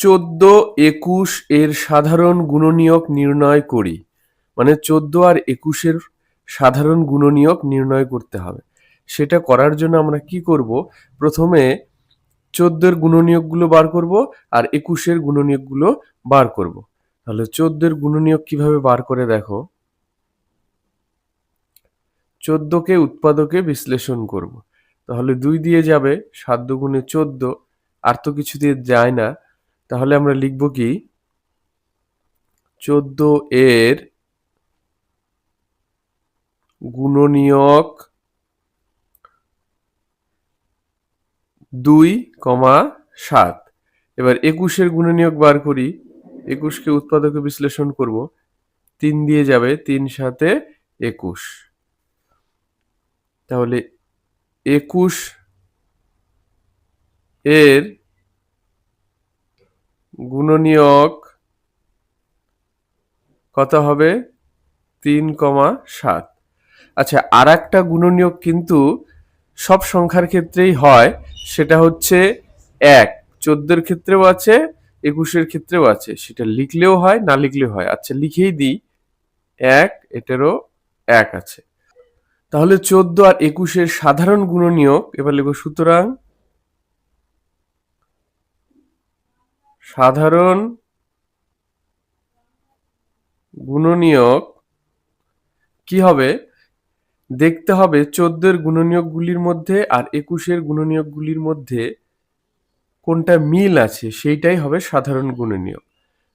চোদ্দ একুশ এর সাধারণ গুণনীয়ক নির্ণয় করি। মানে চোদ্দ আর একুশের সাধারণ গুণনীয়ক নির্ণয় করতে হবে। সেটা করার জন্য আমরা কি করব? প্রথমে চোদ্দের গুণনীয়কগুলো বার করব আর একুশের গুণনীয়কগুলো বার করব। তাহলে চোদ্দের গুণনীয়ক কীভাবে বার করে দেখো? চোদ্দকে উৎপাদকে বিশ্লেষণ করব। তাহলে দুই দিয়ে যাবে সাত দুগুণে চোদ্দ। আর তো কিছু দিয়ে যায় না। তাহলে আমরা লিখব কি? চোদ্দ এর গুণনীয়ক দুই কমা সাত। এবার একুশের গুণনীয়ক বার করি। একুশকে উৎপাদকে বিশ্লেষণ করব। তিন দিয়ে যাবে, তিন সাথে একুশ। তাহলে একুশ এর গুণনীয়ক কত হবে? তিন কমা সাত। আচ্ছা আর একটা গুণনীয়ক কিন্তু সব সংখ্যার ক্ষেত্রেই হয়, সেটা হচ্ছে এক। চোদ্দের ক্ষেত্রেও আছে, একুশের ক্ষেত্রেও আছে। সেটা লিখলেও হয়, না লিখলেও হয়। আচ্ছা লিখেই দিই। এক, এটারও এক আছে। তাহলে চোদ্দ আর একুশের সাধারণ গুণনীয়ক, এবার লিখব সুতরাং সাধারণ গুণনীয়ক কি হবে? দেখতে হবে চোদ্দের গুণনীয়কগুলির মধ্যে আর একুশের গুণনীয়কগুলির মধ্যে কোনটা মিল আছে, সেইটাই হবে সাধারণ গুণনীয়ক।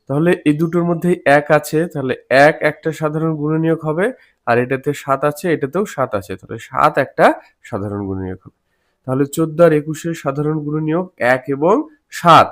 তাহলে এই দুটোর মধ্যে এক আছে, তাহলে এক একটা সাধারণ গুণনীয়ক হবে আর এটাতে সাত আছে, এটাতেও সাত আছে, তাহলে সাত একটা সাধারণ গুণনীয়ক হবে। তাহলে চোদ্দ আর একুশের সাধারণ গুণনীয়ক এক এবং সাত।